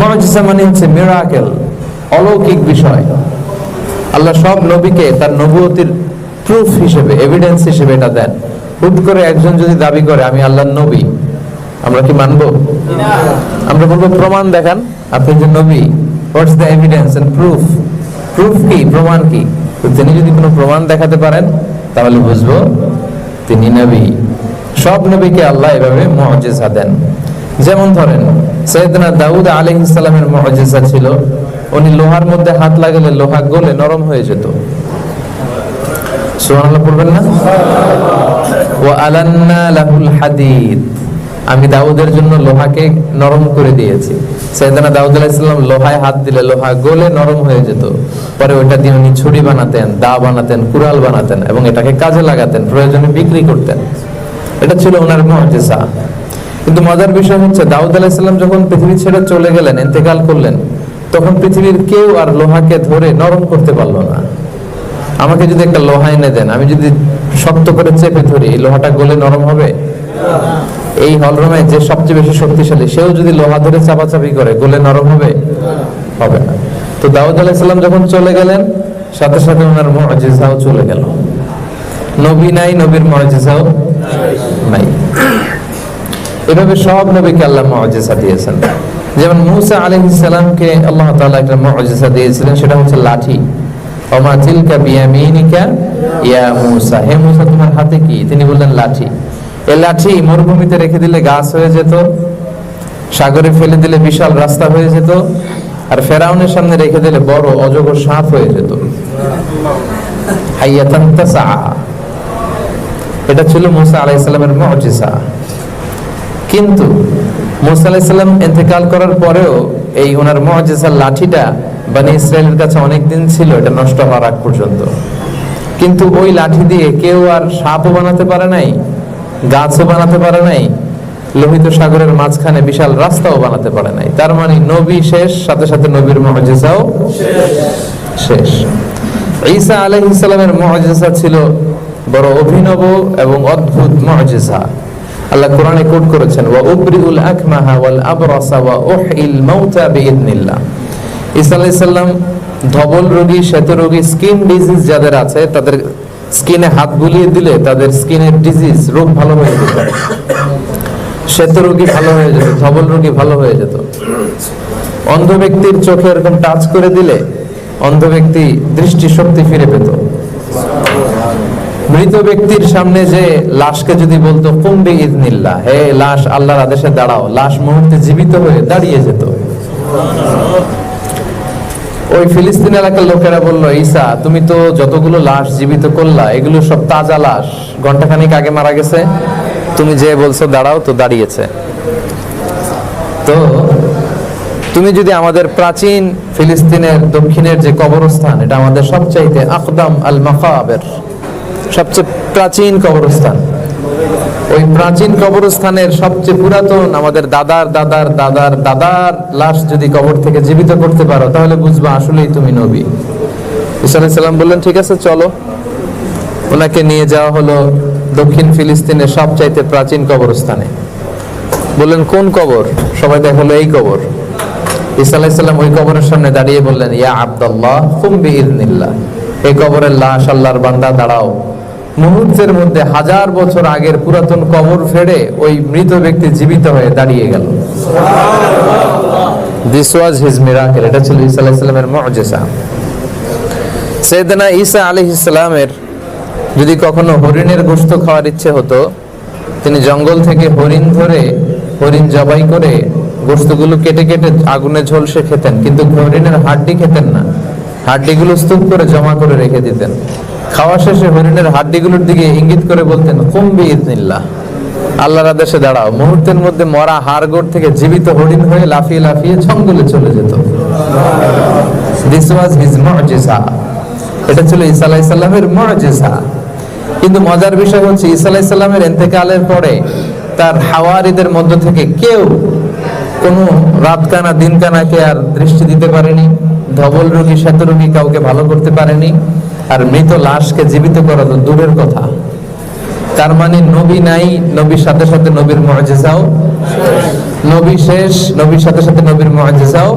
মজিজা মানে হচ্ছে মিরাকেল অলৌকিক বিষয়। আল্লাহ সব নবীকে তার নবুয়তির প্রুফ হিসেবে এভিডেন্স হিসেবে এটা দেন। হুট করে একজন যদি দাবি করে, আমি আল্লাহর নবী আমরা কি মানবো? আমরা বলব, প্রমাণ দেখান, আপনি যে নবী what's the evidence and proof proof কি? প্রমাণ কি? তো তিনি যদি কোনো প্রমাণ দেখাতে পারেন, তাহলে বুঝব তিনি নবী। সব নবীকে আল্লাহ এভাবে মুআজিজা দেন। যেমন ধরেন, সৈয়দনা দাউদ আলাইহিস সালামের মুআজিজা ছিল, উনি লোহার মধ্যে হাত লাগালে লোহা গলে নরম হয়ে যেত। আমি দাউদের জন্য লোহাকে নরম করে দিয়েছি। সৈয়দনা দাউদ আলাইহিসসালাম লোহায় হাত দিলে লোহা গলে নরম হয়ে যেত। পরে ওটা দিয়ে উনি ছুরি বানাতেন, দা বানাতেন, কুড়াল বানাতেন এবং এটাকে কাজে লাগাতেন, প্রয়োজনে বিক্রি করতেন। এটা ছিল ওনার মুআজিজা কিন্তু মজার বিষয় হচ্ছে, দাউদ আলাইহিসসালাম যখন পৃথিবী ছেড়ে চলে গেলেন, ইন্তেকাল করলেন, তখন পৃথিবীর কেউ আর লোহাকে ধরে নরম করতে পারল না। আমাকে যদি একটা লোহা এনে দেন, আমি যদি শক্ত করে চেপে ধরি, এই লোহাটা গলে নরম হবে? এই হলরুমে যে সবচেয়ে বেশি শক্তিশালী, সেও যদি লোহা ধরে চাপাচাপি করে, গলে নরম হবে? হবে না। তো দাউদ আলাইসাল্লাম যখন চলে গেলেন, সাথে সাথে ওনার মজিজাও চলে গেল। নবী নাই, নবীর মজিজাও এভাবে সব নবীকে আল্লাহ মজিজা দিয়েছেন। যেমন মুসা আলাইহিস সালামকে আল্লাহ তাআলা একটা মজিজা দিয়েছিলেন, সেটা হচ্ছে লাঠি। ওমা তিলকা বিয়ামিনিকা ইয়া মুসা। হে মুসা, তোমার হাতে কি? তিনি বললেন, লাঠি। এ লাঠি মরুভূমিতে রেখে দিলে গাছ হয়ে যেত, সাগরে ফেলে দিলে বিশাল রাস্তা হয়ে যেত, আর ফেরাউনের সামনে রেখে দিলে বড় অজগর সাপ হয়ে যেত। এটা ছিল মুসা আলাইহিস সালামের মুজিজা কিন্তু মুসা সালাম করার পরেও এই ওনার মুজিজার লাঠিটা বানি ইসরায়েলের কাছে অনেক দিন ছিল, এটা নষ্ট হওয়ার আগ পর্যন্ত। কিন্তু ওই লাঠি দিয়ে কেউ আর সাপও বানাতে পারে নাই, গাছও বানাতে পারে নাই, লোহিত সাগরের মাঝখানে বিশাল রাস্তাও বানাতে পারে নাই। তার মানে নবী শেষ, সাথে সাথে নবীর মহজেসাও শেষ। ঈসা আলাইহিস সালামের মহজেসা ছিল বড় অভিনব এবং অদ্ভুত মহজেসা আল্লাহ কোরআনে কোট করেছেন, ওয়া উবরিউল আকমাহা ওয়াল আবরাসা ওয়া উহইল মাউতা বিইذنিল্লাহ ঈসা আলাইহিস সালাম ধবল রোগী, শ্বেত রোগী, স্কিন ডিজিজ যাদের আছে, তাদের স্কিনে হাত বুলিয়ে দিলে তাদের স্কিনের ডিজিজ, রোগ ভালো হয়ে যেত। শ্বেত রোগী ভালো হয়ে যেত, ধবল রোগী ভালো হয়ে যেত। অন্ধ ব্যক্তির চোখে এরকম টাচ করে দিলে অন্ধ ব্যক্তি দৃষ্টি শক্তি ফিরে পেত। মৃত ব্যক্তির সামনে যে লাশকে যদি বলতো, কুম্বি ইদনিল্লাহ হে লাশ আল্লাহর আদেশে দাঁড়াও। লাশ মুহূর্তে জীবিত হয়ে দাঁড়িয়ে যেত। ওই ফিলিস্তিন এলাকার লোকেরা বলল, ঈসা, তুমি তো যতগুলো লাশ জীবিত করলা, এগুলো সব তাজা লাশ। ঘন্টাখানিক আগে মারা গেছে। তুমি যে বলছো, দাঁড়াও তো, দাঁড়িয়েছে। তো তুমি যদি আমাদের প্রাচীন ফিলিস্তিনের দক্ষিণের যে কবরস্থান, এটা আমাদের সবচাইতে আকদাম আল মাকাবের সবচেয়ে প্রাচীন কবরস্থান। ওই প্রাচীন কবরস্থানের সবচেয়ে পুরাতন আমাদের দাদার দাদার দাদার দাদার লাশ যদি কবর থেকে জীবিত করতে পারো, তাহলে বুঝবা আসলেই তুমি নবী। ঈসা আলাইহিস সালাম বললেন, ঠিক আছে, চলো। ওনাকে নিয়ে যাওয়া হলো দক্ষিণ ফিলিস্তিনের সবচাইতে প্রাচীন কবরস্থানে। বললেন, কোন কবর? সবাই দেখাল এই কবর। ঈসা আলাইহিস সালাম ওই কবরের সামনে দাঁড়িয়ে বললেন, ইয়া আব্দুল্লাহ, কুম বিইذنিল্লাহ এই কবরের লাশ আল্লাহর বান্দা, দাঁড়াও। মুহূর্তের মধ্যে হাজার বছর আগের পুরাতন কবর ফেড়ে ওই মৃত ব্যক্তি জীবিত হয়ে দাঁড়িয়ে গেল। দিস ওয়াজ হিজ মিরাকেল এটা ছিল ঈসা আলাইহিস সালামের মুজিজা। সৈয়দনা ঈসা আলাইহিস সালামের যদি কখনো হরিণের গোশত খাওয়ার ইচ্ছে হতো, তিনি জঙ্গল থেকে হরিণ ধরে, হরিণ জবাই করে গোশতগুলো কেটে কেটে আগুনে ঝলসে খেতেন। কিন্তু হরিণের হাড্ডি খেতেন না। হাড্ডিগুলো স্তূপ করে জমা করে রেখে দিতেন। খাওয়া শেষে হরিণের হাড্ডিগুলোর দিকে ইঙ্গিত করে বলতেন কুম্বি ইদনিল্লাহ আল্লাহর আদেশে দাঁড়াও। মুহূর্তের মধ্যে মরা হাড়গোড় থেকে জীবিত হরিণ হয়ে লাফিয়ে লাফিয়ে জঙ্গলে চলে যেত। দিস ওয়াজ হিজ মুজিজা এটা ছিল ঈসা আলাইহিস সালামের কিন্তু মজার বিষয় হচ্ছে, ঈসা আলাইহিস সালামের ইন্তেকালের পরে তার হাওয়ারিদের মধ্য থেকে কেউ কোনো রাত কানা দিন কানাকে আর দৃষ্টি দিতে পারেনি। ধবল রোগী, শ্বেত রোগী কাউকে ভালো করতে পারেনি। আর মৃত লাশকে জীবিত করা তো দূরের কথা। তার মানে নবী নাই, নবীর সাথে সাথে নবীর মহাজেজাও নবী শেষ, নবীর সাথে সাথে নবীর মুআজিজাও